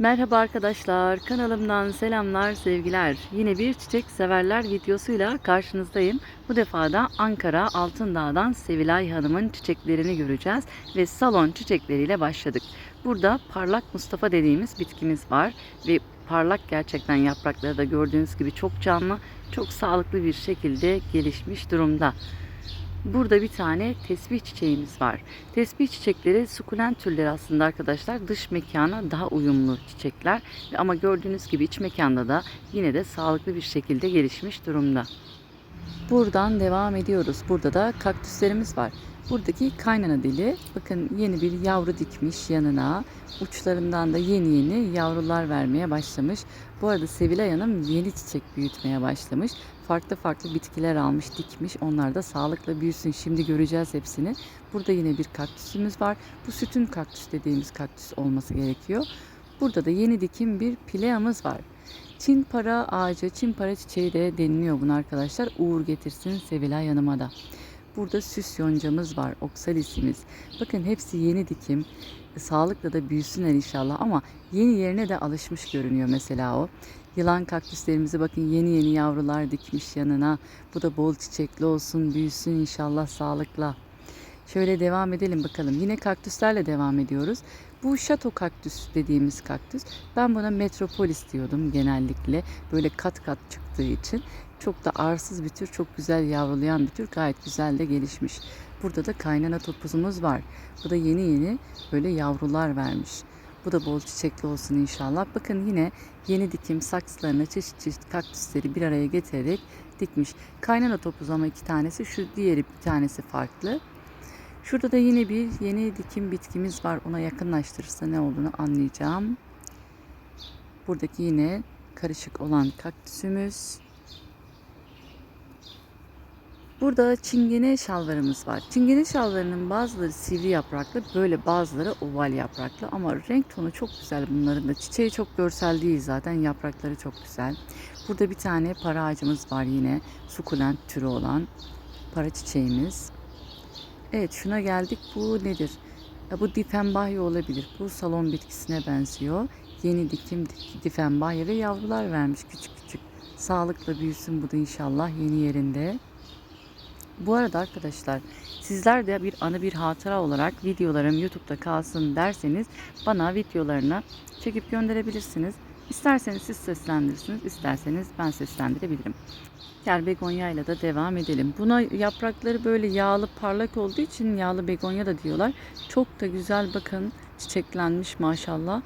Merhaba arkadaşlar, kanalımdan selamlar, sevgiler. Yine bir çiçek severler videosuyla karşınızdayım. Bu defa da Ankara Altındağ'dan Sevilay Hanım'ın çiçeklerini göreceğiz ve salon çiçekleriyle başladık. Burada parlak Mustafa dediğimiz bitkimiz var ve parlak gerçekten yaprakları da gördüğünüz gibi çok canlı, çok sağlıklı bir şekilde gelişmiş durumda. Burada bir tane tesbih çiçeğimiz var. Tesbih çiçekleri sukulent türleri aslında arkadaşlar. Dış mekana daha uyumlu çiçekler. Ama gördüğünüz gibi iç mekanda da yine de sağlıklı bir şekilde gelişmiş durumda. Buradan devam ediyoruz. Burada da kaktüslerimiz var. Buradaki kaynana dili bakın yeni bir yavru dikmiş yanına. Uçlarından da yeni yeni yavrular vermeye başlamış. Bu arada Sevilay Hanım yeni çiçek büyütmeye başlamış. Farklı farklı bitkiler almış, dikmiş. Onlar da sağlıkla büyüsün. Şimdi göreceğiz hepsini. Burada yine bir kaktüsümüz var. Bu sütün kaktüs dediğimiz kaktüs olması gerekiyor. Burada da yeni dikim bir pileamız var. Çin para ağacı, Çin para çiçeği de deniliyor buna arkadaşlar. Uğur getirsin Sevilay Hanım'a da. Burada süs yoncamız var, oksalisimiz. Bakın hepsi yeni dikim. Sağlıkla da büyüsünler inşallah ama yeni yerine de alışmış görünüyor mesela o. Yılan kaktüslerimizi bakın yeni yeni yavrular dikmiş yanına. Bu da bol çiçekli olsun, büyüsün inşallah sağlıkla. Şöyle devam edelim bakalım. Yine kaktüslerle devam ediyoruz. Bu şato kaktüs dediğimiz kaktüs. Ben buna metropolis diyordum genellikle. Böyle kat kat çıktığı için. Çok da arsız bir tür, çok güzel yavrulayan bir tür. Gayet güzel de gelişmiş. Burada da kaynana topuzumuz var. Bu da yeni yeni böyle yavrular vermiş. Bu da bol çiçekli olsun inşallah. Bakın yine yeni dikim saksılarına çeşit çeşit kaktüsleri bir araya getirerek dikmiş. Kaynana topuz ama iki tanesi. Şu diğeri bir tanesi farklı. Şurada da yine bir yeni dikim bitkimiz var. Ona yakınlaştırırsa ne olduğunu anlayacağım. Buradaki yine karışık olan kaktüsümüz. Burada çingene şalvarımız var. Çingene şalvarının bazıları sivri yapraklı, böyle bazıları oval yapraklı ama renk tonu çok güzel bunların da. Çiçeği çok görsel değil zaten, yaprakları çok güzel. Burada bir tane para ağacımız var yine, sukulent türü olan para çiçeğimiz. Evet şuna geldik. Bu nedir? Ya bu difenbahya olabilir. Bu salon bitkisine benziyor. Yeni dikim difenbahya ve yavrular vermiş küçük küçük. Sağlıkla büyüsün bu da inşallah yeni yerinde. Bu arada arkadaşlar sizler de bir anı bir hatıra olarak videolarım YouTube'da kalsın derseniz bana videolarını çekip gönderebilirsiniz. İsterseniz siz seslendirirsiniz, isterseniz ben seslendirebilirim. Gel begonya ile de devam edelim. Buna yaprakları böyle yağlı parlak olduğu için yağlı begonya da diyorlar. Çok da güzel bakın çiçeklenmiş maşallah.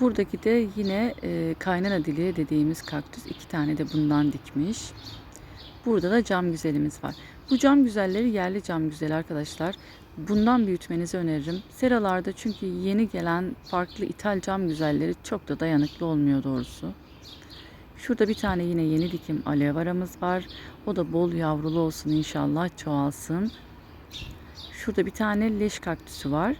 Buradaki de yine e, kaynana dili dediğimiz kaktüs. iki tane de bundan dikmiş. Burada da cam güzelimiz var. Bu cam güzelleri yerli cam güzel arkadaşlar. Bundan büyütmenizi öneririm. Seralarda çünkü yeni gelen farklı ithal cam güzelleri çok da dayanıklı olmuyor doğrusu. Şurada bir tane yine yeni dikim aloe veramız var. O da bol yavrulu olsun inşallah çoğalsın. Şurada bir tane leş kaktüsü var.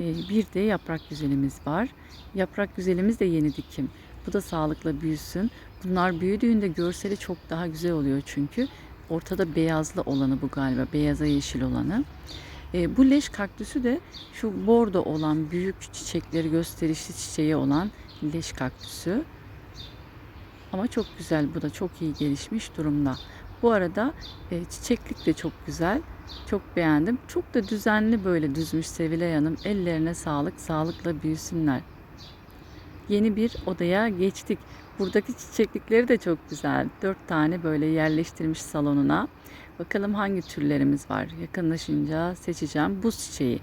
Ee, Bir de yaprak güzelimiz var. Yaprak güzelimiz de yeni dikim. Bu da sağlıkla büyüsün. Bunlar büyüdüğünde görseli çok daha güzel oluyor çünkü. Ortada beyazlı olanı bu galiba. Beyaza yeşil olanı. E, bu leş kaktüsü de şu bordo olan büyük çiçekleri gösterişli çiçeği olan leş kaktüsü. Ama çok güzel. Bu da çok iyi gelişmiş durumda. Bu arada e, çiçeklik de çok güzel. Çok beğendim. Çok da düzenli böyle düzmüş Sevilay Hanım. Ellerine sağlık, sağlıkla büyüsünler. Yeni bir odaya geçtik. Buradaki çiçeklikleri de çok güzel. Dört tane böyle yerleştirmiş salonuna. Bakalım hangi türlerimiz var. Yakınlaşınca seçeceğim. Buz çiçeği.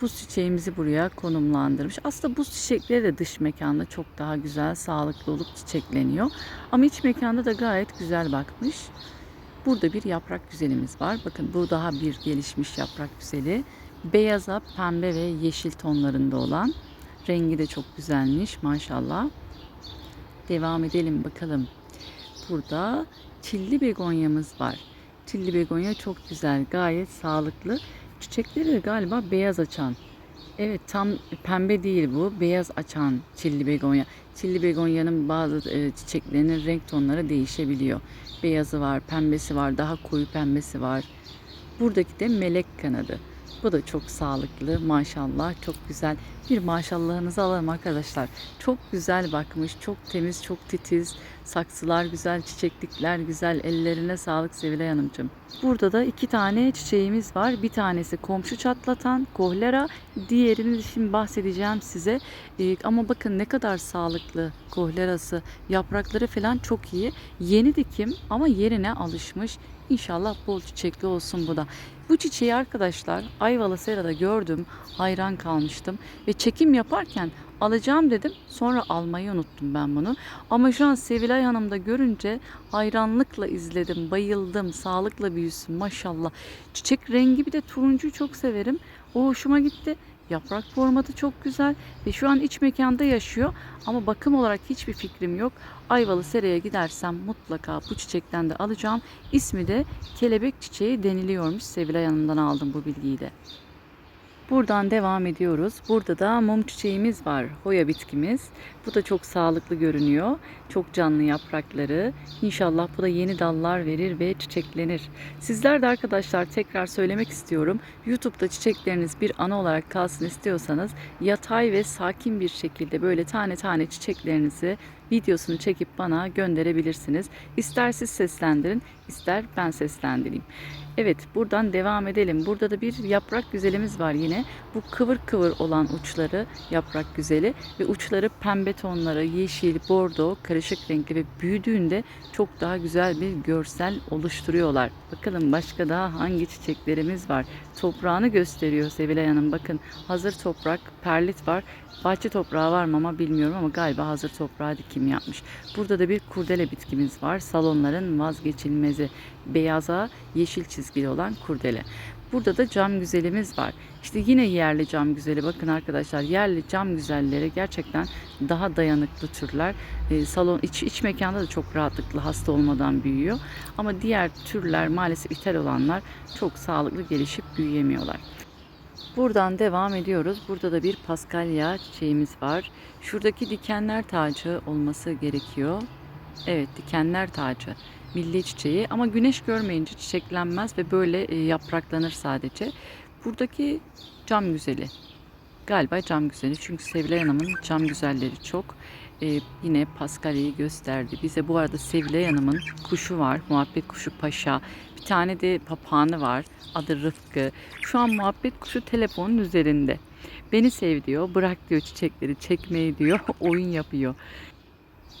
Buz çiçeğimizi buraya konumlandırmış. Aslında buz çiçekleri de dış mekanda çok daha güzel, sağlıklı olup çiçekleniyor. Ama iç mekanda da gayet güzel bakmış. Burada bir yaprak güzelimiz var. Bakın bu daha bir gelişmiş yaprak güzeli. Beyaza, pembe ve yeşil tonlarında olan. Rengi de çok güzelmiş maşallah. Devam edelim bakalım. Burada çilli begonyamız var. Çilli begonya çok güzel, gayet sağlıklı. Çiçekleri de galiba beyaz açan. Evet tam pembe değil bu. Beyaz açan çilli begonya. Çilli begonyanın bazı e, çiçeklerinin renk tonları değişebiliyor. Beyazı var, pembesi var, daha koyu pembesi var. Buradaki de melek kanadı. Bu da çok sağlıklı maşallah çok güzel. Bir maşallahınızı alalım arkadaşlar. Çok güzel bakmış, çok temiz, çok titiz. Saksılar güzel, çiçeklikler güzel. Ellerine sağlık Sevilay Hanımcığım. Burada da iki tane çiçeğimiz var. Bir tanesi komşu çatlatan, kohlera. Diğerini şimdi bahsedeceğim size. Ee, ama bakın ne kadar sağlıklı kohlerası. Yaprakları falan çok iyi. Yeni dikim ama yerine alışmış. İnşallah bol çiçekli olsun bu da. Bu çiçeği arkadaşlar Ayvalı Sera'da gördüm. Hayran kalmıştım. Ve çekim yaparken alacağım dedim. Sonra almayı unuttum ben bunu. Ama şu an Sevilay Hanım'da görünce hayranlıkla izledim. Bayıldım. Sağlıkla büyüsün maşallah. Çiçek rengi bir de turuncuyu çok severim. O hoşuma gitti. Yaprak formatı çok güzel ve şu an iç mekanda yaşıyor ama bakım olarak hiçbir fikrim yok. Ayvalı Sera'ya gidersem mutlaka bu çiçekten de alacağım. İsmi de kelebek çiçeği deniliyormuş. Sevilay Hanım'dan aldım bu bilgiyi de. Buradan devam ediyoruz. Burada da mum çiçeğimiz var. Hoya bitkimiz. Bu da çok sağlıklı görünüyor. Çok canlı yaprakları. İnşallah bu da yeni dallar verir ve çiçeklenir. Sizler de arkadaşlar tekrar söylemek istiyorum. YouTube'da çiçekleriniz bir ana olarak kalsın istiyorsanız yatay ve sakin bir şekilde böyle tane tane çiçeklerinizi videosunu çekip bana gönderebilirsiniz. İster siz seslendirin, ister ben seslendireyim. Evet, buradan devam edelim. Burada da bir yaprak güzelimiz var yine. Bu kıvır kıvır olan uçları yaprak güzeli ve uçları pembe tonları, yeşil, bordo, karışık renkli ve büyüdüğünde çok daha güzel bir görsel oluşturuyorlar. Bakalım başka daha hangi çiçeklerimiz var. Toprağını gösteriyor Sevilay Hanım. Bakın hazır toprak, perlit var. Bahçe toprağı var mı ama bilmiyorum ama galiba hazır toprağa dikim yapmış. Burada da bir kurdele bitkimiz var. Salonların vazgeçilmezi. Beyaza yeşil çizgili olan kurdele. Burada da cam güzelimiz var. İşte yine yerli cam güzeli. Bakın arkadaşlar yerli cam güzelleri gerçekten daha dayanıklı türler. Ee, salon iç, iç mekanda da çok rahatlıkla hasta olmadan büyüyor. Ama diğer türler maalesef ithal olanlar çok sağlıklı gelişip büyüyemiyorlar. Buradan devam ediyoruz. Burada da bir paskalya çiçeğimiz var. Şuradaki dikenler tacı olması gerekiyor. Evet dikenler tacı. Milli çiçeği ama güneş görmeyince çiçeklenmez ve böyle e, yapraklanır sadece. Buradaki cam güzeli. Galiba cam güzeli çünkü Sevilay Hanım'ın cam güzelleri çok. Ee, yine Paskalya'yı gösterdi. Bize bu arada Sevilay Hanım'ın kuşu var. Muhabbet kuşu Paşa. Bir tane de papağanı var. Adı Rıfkı. Şu an muhabbet kuşu telefonun üzerinde. Beni sev diyor. Bırak diyor çiçekleri çekmeyi diyor. Oyun yapıyor.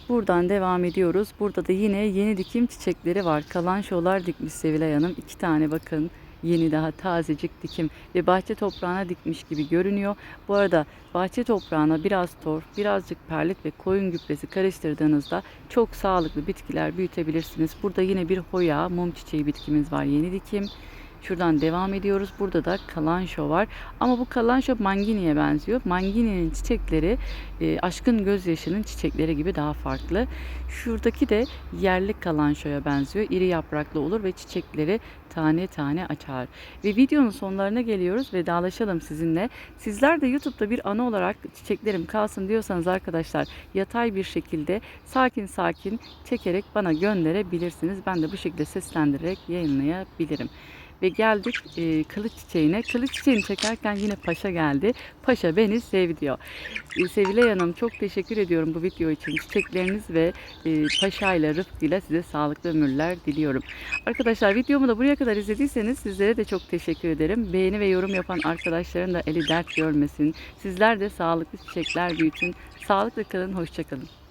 Buradan devam ediyoruz. Burada da yine yeni dikim çiçekleri var. Kalan şolar dikmiş Sevilay Hanım. İki tane bakın yeni daha tazecik dikim ve bahçe toprağına dikmiş gibi görünüyor. Bu arada bahçe toprağına biraz torf, birazcık perlit ve koyun gübresi karıştırdığınızda çok sağlıklı bitkiler büyütebilirsiniz. Burada yine bir hoya, mum çiçeği bitkimiz var yeni dikim. Şuradan devam ediyoruz. Burada da kalanşo var. Ama bu kalanşo manginiye benziyor. Mangininin çiçekleri e, aşkın gözyaşının çiçekleri gibi daha farklı. Şuradaki de yerli kalanşoya benziyor. İri yapraklı olur ve çiçekleri tane tane açar. Ve videonun sonlarına geliyoruz. Vedalaşalım sizinle. Sizler de YouTube'da bir ana olarak çiçeklerim kalsın diyorsanız arkadaşlar yatay bir şekilde sakin sakin çekerek bana gönderebilirsiniz. Ben de bu şekilde seslendirerek yayınlayabilirim. Ve geldik e, kılıç çiçeğine. Kılıç çiçeğini çekerken yine paşa geldi. Paşa beni sev diyor. E, Sevilay Hanım çok teşekkür ediyorum bu video için. Çiçekleriniz ve e, paşa ile Rıfkı ile size sağlıklı ömürler diliyorum. Arkadaşlar videomu da buraya kadar izlediyseniz sizlere de çok teşekkür ederim. Beğeni ve yorum yapan arkadaşların da eli dert görmesin. Sizler de sağlıklı çiçekler büyütün. Sağlıklı kalın, hoşçakalın.